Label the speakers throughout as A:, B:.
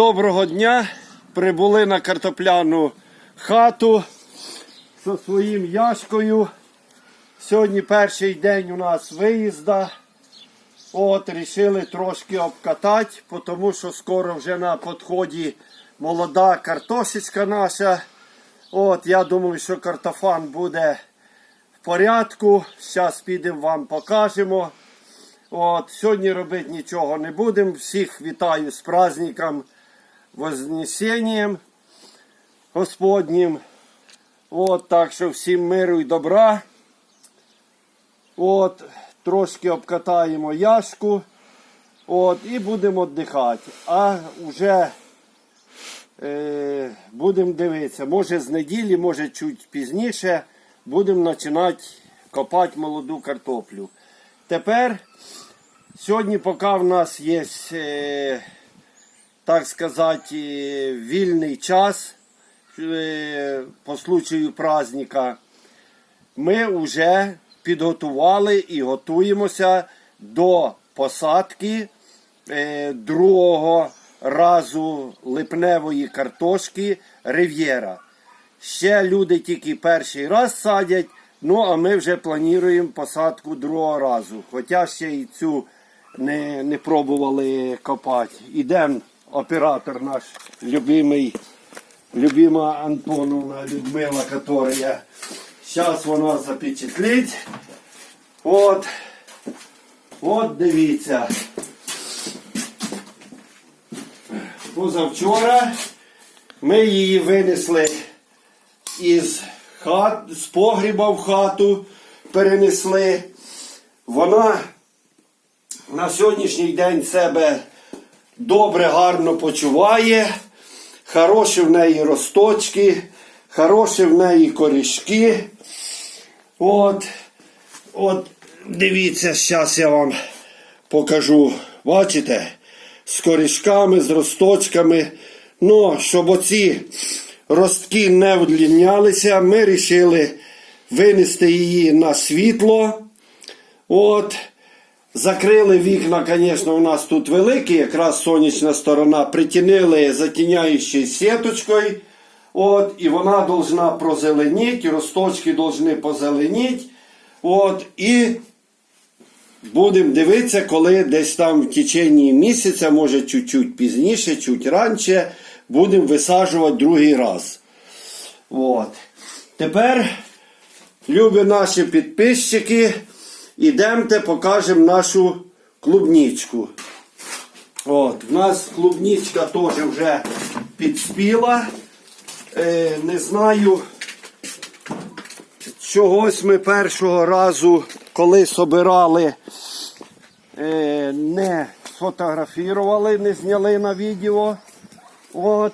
A: доброго дня. Прибули на картопляну хату зі своїм яшкою. Сьогодні перший день у нас виїзда. От, рішили трошки обкатати, тому що скоро вже на підході молода картошечка наша. От, я думаю, що картофан буде в порядку. Зараз підемо вам покажемо. От, сьогодні робити нічого не будемо. Всіх вітаю з праздником Вознесенням Господнім. От, так що всім миру і добра. От, трошки обкатаємо яшку. От, і будемо віддихати. А вже е, будемо дивитися. Може з неділі, може чуть пізніше будемо починати копати молоду картоплю. Тепер, сьогодні, поки в нас є, е, так сказати, вільний час е, по случаю праздника, ми вже підготували і готуємося до посадки е, другого разу липневої картошки Рив'єра. Ще люди тільки перший раз садять, ну а ми вже плануємо посадку другого разу. Хоча ще й цю не, не пробували копати. Ідемо, оператор наш любимий, любима Антоновна Людмила, яка зараз вона запечатлить. От, от дивіться. Позавчора ми її винесли із хат, з погріба в хату, перенесли. Вона на сьогоднішній день себе добре, гарно почуває. Хороші в неї росточки, хороші в неї корішки. От, от, дивіться, зараз я вам покажу. Бачите? З корішками, з росточками. Ну, щоб оці ростки не вдлінялися, ми вирішили винести її на світло. От. Закрили вікна, звісно, у нас тут великі, якраз сонячна сторона. Притінили затіняючою сіточкою. От, і вона должна прозеленіти, росточки повинні позеленіти. От, і будемо дивитися, коли десь там в течение місяця, може чуть-чуть пізніше, чуть раніше, будемо висаджувати другий раз. От. Тепер, любі наші підписчики, ідемте покажемо нашу клубничку. От, У нас клубничка теж вже підспіла. Е, не знаю, чогось ми першого разу, коли собирали, е, не сфотографували, не зняли на відео. От.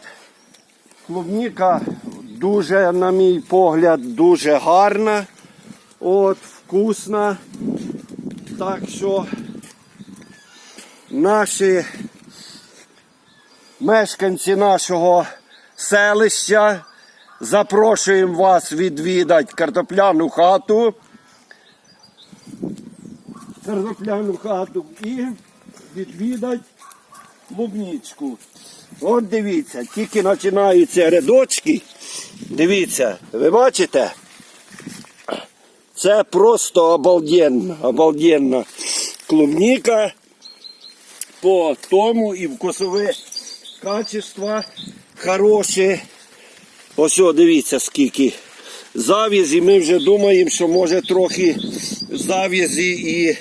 A: Клубніка дуже, на мій погляд, дуже гарна. От, вкусна. Так що наші мешканці нашого селища запрошуємо вас відвідати картопляну хату. Картопляну хату і відвідати клубничку. От дивіться, тільки починаються рядочки. Дивіться, ви бачите? Це просто обалденно, обалденно клубніка по тому і вкусове качество хороше. Ось о, дивіться скільки завізі. Ми вже думаємо, що може трохи завізі і,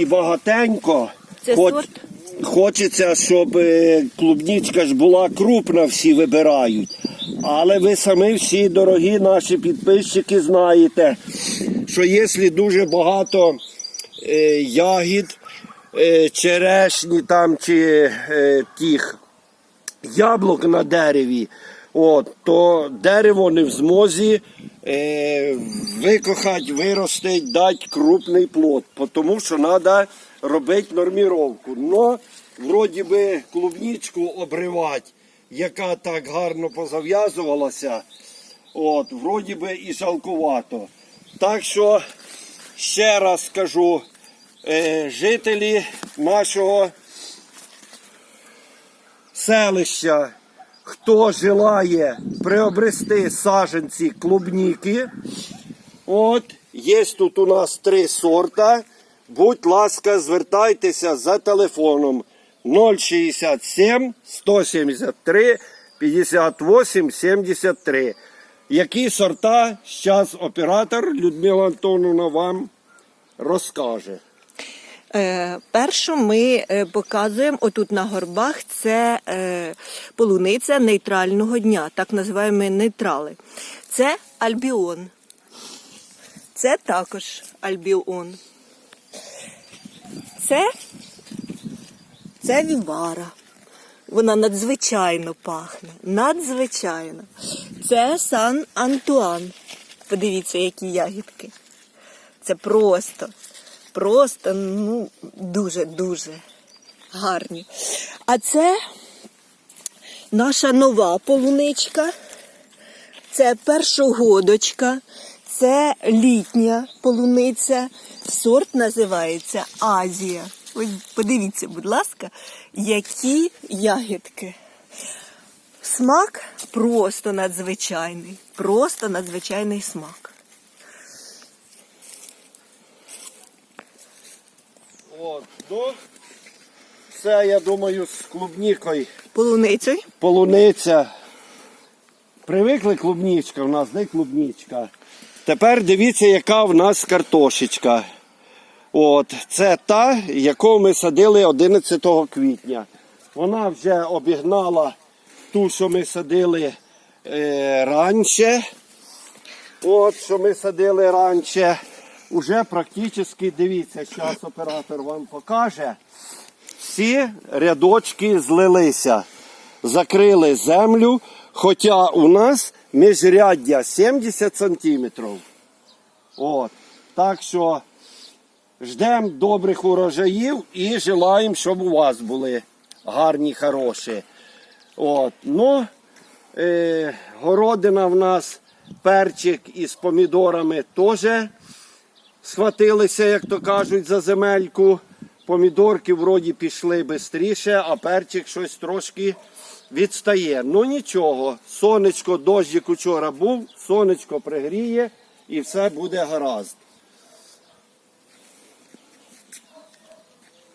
A: і багатенько.
B: Це сорт?
A: Хочеться, щоб е, клубничка ж була крупна, всі вибирають. Але ви самі всі, дорогі наші підписчики, знаєте, що якщо дуже багато е, ягід, е, черешні там чи е, тих яблук на дереві, от, то дерево не в змозі е, викохати, виростити, дати крупний плод, тому що треба робити норміровку. Но вроді би клубничку обривати, яка так гарно позав'язувалася, от, вроді би і жалкувато. Так що ще раз скажу, е, жителі нашого селища, хто желає приобрести саженці клубніки, от, є тут у нас три сорта. Будь ласка, звертайтеся за телефоном 067 173 58 73. Які сорта зараз оператор Людмила Антоновна вам розкаже.
B: Е, першу ми е, показуємо отут на горбах це е, полуниця нейтрального дня, так називаємо нейтрали. Це альбіон. Це також альбіон. Це, це вівара. Вона надзвичайно пахне. Надзвичайно. Це Сан Антуан. Подивіться, які ягідки. Це просто, просто, ну, дуже-дуже гарні. А це наша нова полуничка. Це першогодочка, це літня полуниця. Сорт називається Азія. Ось подивіться, будь ласка, які ягідки. Смак просто надзвичайний. Просто надзвичайний смак.
A: От, ну, це, я думаю, з клубнікою.
B: Полуницею.
A: Полуниця. Привикли клубнічка, у нас де клубнічка. Тепер дивіться, яка в нас картошечка. От, це та, яку ми садили 11 квітня. Вона вже обігнала ту, що ми садили е, раніше. От, що ми садили раніше. Уже практично, дивіться, зараз оператор вам покаже. Всі рядочки злилися, закрили землю, хоча у нас міжряддя 70 сантиметрів. От. Так що ждемо добрих урожаїв і желаємо, щоб у вас були гарні, хороші. От. Ну, е, городина в нас перчик із помідорами теж схватилися, як то кажуть, за земельку. Помідорки вроді пішли швидше, а перчик щось трошки відстає. Ну нічого, сонечко, дощик учора був, сонечко пригріє і все буде гаразд.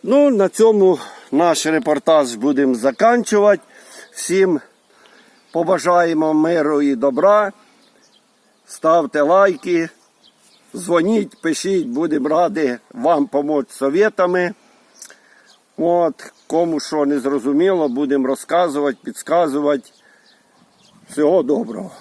A: Ну, на цьому наш репортаж будемо заканчувати. Всім побажаємо миру і добра. Ставте лайки. Дзвоніть, пишіть, будемо раді вам допомогти совєтами. От, кому що не зрозуміло, будемо розказувати, підказувати. Всього доброго.